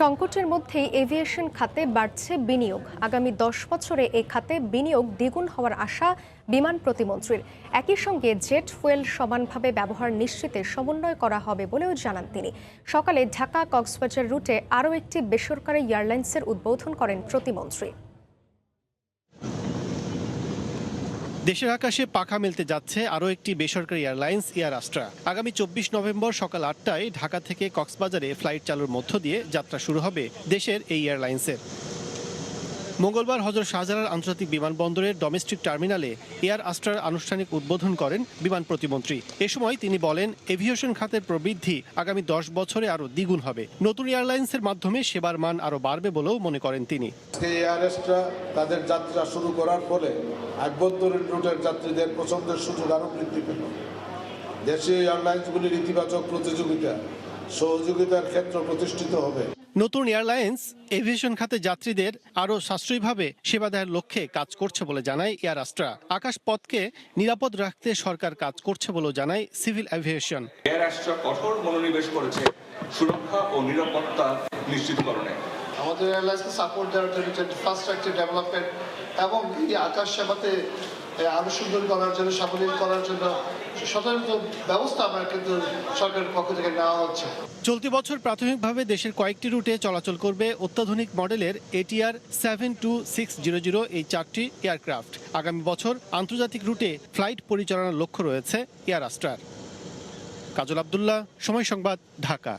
সংকটের মধ্যেই এভিয়েশন খাতে বাড়ছে বিনিয়োগ। আগামী দশ বছরে এ খাতে বিনিয়োগ দ্বিগুণ হওয়ার আশা বিমান প্রতিমন্ত্রীর। একই সঙ্গে জেট ফুয়েল সমানভাবে ব্যবহার নিশ্চিতে সমন্বয় করা হবে বলেও জানান তিনি। সকালে ঢাকা কক্সবাজার রুটে আরও একটি বেসরকারি এয়ারলাইন্সের উদ্বোধন করেন প্রতিমন্ত্রী। দেশের আকাশে পাখা মেলতে যাচ্ছে আরও একটি বেসরকারি এয়ারলাইন্স, এয়ার আস্ট্রা। আগামী চব্বিশ নভেম্বর সকাল আটটায় ঢাকা থেকে কক্সবাজারে ফ্লাইট চালুর মধ্য দিয়ে যাত্রা শুরু হবে দেশের এই এয়ারলাইন্সের। মঙ্গলবার হজরত শাহজালাল আন্তর্জাতিক বিমানবন্দরের ডোমেস্টিক টার্মিনালে এয়ার আস্ট্রার আনুষ্ঠানিক উদ্বোধন করেন বিমান প্রতিমন্ত্রী। এ সময় তিনি বলেন এভিয়েশন খাতের প্রবৃদ্ধি আগামী দশ বছরে আরও দ্বিগুণ হবে। নতুন এয়ারলাইন্সের মাধ্যমে সেবার মান আরও বাড়বে বলেও মনে করেন তিনি। তাদের যাত্রা শুরু করার ফলে আভ্যন্তরীণ রুটের যাত্রীদের পছন্দের সুযোগ আরও বৃদ্ধি পেল। দেশীয় এয়ারলাইন্সগুলির ইতিবাচক প্রতিযোগিতা সহযোগিতার ক্ষেত্র প্রতিষ্ঠিত হবে। নতুন এয়ারলাইন্স এভিয়েশন খাতে যাত্রীদের আরও সাশ্রয়ীভাবে সেবা দেওয়ার লক্ষ্যে কাজ করছে বলে জানায় এয়ার আস্ট্রা আকাশপথকে নিরাপদ রাখতে সরকার কাজ করছে বলেও জানায় সিভিল এভিয়েশন। এয়ার রাষ্ট্র কঠোর মনোনিবেশ করেছে সুরক্ষা ও নিরাপত্তা নিশ্চিতকরণে। আমাদের এয়ারলাইন্সকে সাপোর্ট দেওয়ার জন্য ইনফ্রাস্ট্রাকচার ডেভেলপমেন্ট এবং এই আকাশ সেবাতে সুন্দর করার জন্য সাবলীল করার জন্য ব্যবস্থা কিন্তু সরকারের পক্ষ থেকে নেওয়া হচ্ছে। চলতি বছর প্রাথমিকভাবে দেশের কয়েকটি রুটে চলাচল করবে অত্যাধুনিক মডেলের ATR seven two six zero zero এই চারটি এয়ারক্রাফট। আগামী বছর আন্তর্জাতিক রুটে ফ্লাইট পরিচালনার লক্ষ্য রয়েছে এয়ার আস্ট্রার কাজল আবদুল্লাহ, সময় সংবাদ, ঢাকা।